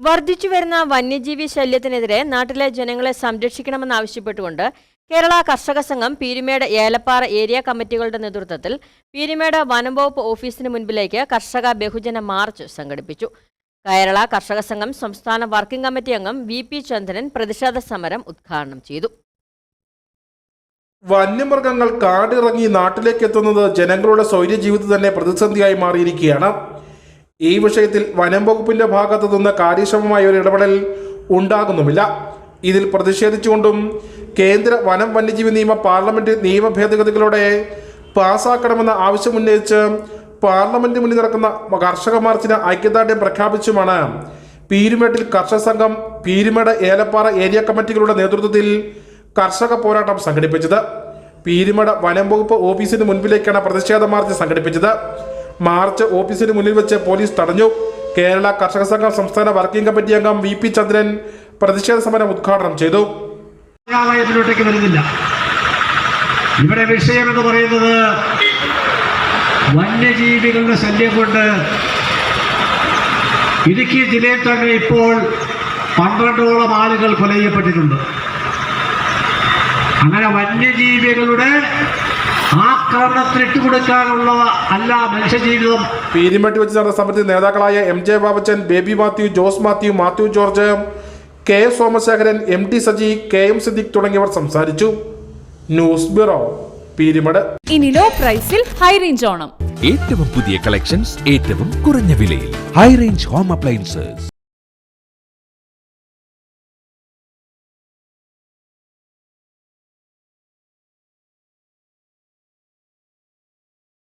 വർദ്ധിച്ചുവരുന്ന വന്യജീവി ശല്യത്തിനെതിരെ നാട്ടിലെ ജനങ്ങളെ സംരക്ഷിക്കണമെന്നാവശ്യപ്പെട്ടുകൊണ്ട് കേരള കർഷക സംഘം പീരുമേട് ഏലപ്പാറ ഏരിയ കമ്മിറ്റികളുടെ നേതൃത്വത്തിൽ പീരുമേട് വനം വകുപ്പ് ഓഫീസിന് മുൻപിലേക്ക് കർഷക ബഹുജന മാർച്ച് സംഘടിപ്പിച്ചു. കേരള കർഷക സംഘം സംസ്ഥാന വർക്കിംഗ് കമ്മിറ്റി അംഗം വി പി ചന്ദ്രൻ പ്രതിഷേധ സമരം ഉദ്ഘാടനം ചെയ്തു. വന്യമൃഗങ്ങൾ കാടിറങ്ങി നാട്ടിലേക്ക് എത്തുന്നത് ജനങ്ങളുടെ സ്വൈര്യ ജീവിതത്തിൽ തന്നെ പ്രതിസന്ധിയായി മാറിയിരിക്കുകയാണ്. ഈ വിഷയത്തിൽ വനം വകുപ്പിന്റെ ഭാഗത്തു നിന്ന് കാര്യക്ഷമമായ ഒരു ഇടപെടൽ ഉണ്ടാകുന്നുമില്ല. ഇതിൽ പ്രതിഷേധിച്ചുകൊണ്ടും കേന്ദ്ര വനം വന്യജീവി നിയമ പാർലമെന്റ് നിയമ ഭേദഗതികളോടെ പാസ്സാക്കണമെന്ന ആവശ്യമുന്നയിച്ച് പാർലമെന്റ് മുന്നിൽ നടക്കുന്ന കർഷക മാർച്ചിന് ഐക്യദാർഢ്യം പ്രഖ്യാപിച്ചുമാണ് പീരുമേട്ടിൽ കർഷക സംഘം പീരുമേട് ഏലപ്പാറ ഏരിയ കമ്മിറ്റികളുടെ നേതൃത്വത്തിൽ കർഷക പോരാട്ടം സംഘടിപ്പിച്ചത്. പീരുമേട് വനം വകുപ്പ് ഓഫീസിന് മുൻപിലേക്കാണ് പ്രതിഷേധ മാർച്ച് സംഘടിപ്പിച്ചത്. മാർച്ച് ഓഫീസിന് മുന്നിൽ വെച്ച് പോലീസ് തടഞ്ഞു. കേരള കർഷക സംഘം സംസ്ഥാന വർക്കിംഗ് കമ്മിറ്റി അംഗം വി പി ചന്ദ്രൻ പ്രതിഷേധ സമരം ഉദ്ഘാടനം ചെയ്തു. വരുന്നില്ല. ഇവിടെ വിഷയം എന്ന് പറയുന്നത് വന്യജീവികളുടെ ശല്യം കൊണ്ട് ഇടുക്കി ജില്ലയിൽ തന്നെ ഇപ്പോൾ പന്ത്രണ്ടോളം ആളുകൾ കൊല ചെയ്യപ്പെട്ടിട്ടുണ്ട് അങ്ങനെ വന്യജീവികളുടെ ആക്രമണത്തിന് ഇട്ടുകൊടുക്കാനുള്ള അല്ല മനുഷ്യജീവിതം. പീരുമേട്ടിൽ വെച്ച് നടന്ന സമരത്തിൽ നേതാക്കളായ M J Babachan Baby Mathew Jose Mathew Mathew George K S Somasekharan M T Saji K M Siddique തുടങ്ങിയവർ സംസാരിച്ചു. News bureau Peermade. ഇനി ലോ പ്രൈസിൽ ഹൈ റേഞ്ച് ഓണം. ഏറ്റവും പുതിയ കളക്ഷൻസ് ഏറ്റവും കുറഞ്ഞ വിലയിൽ. High range home appliances.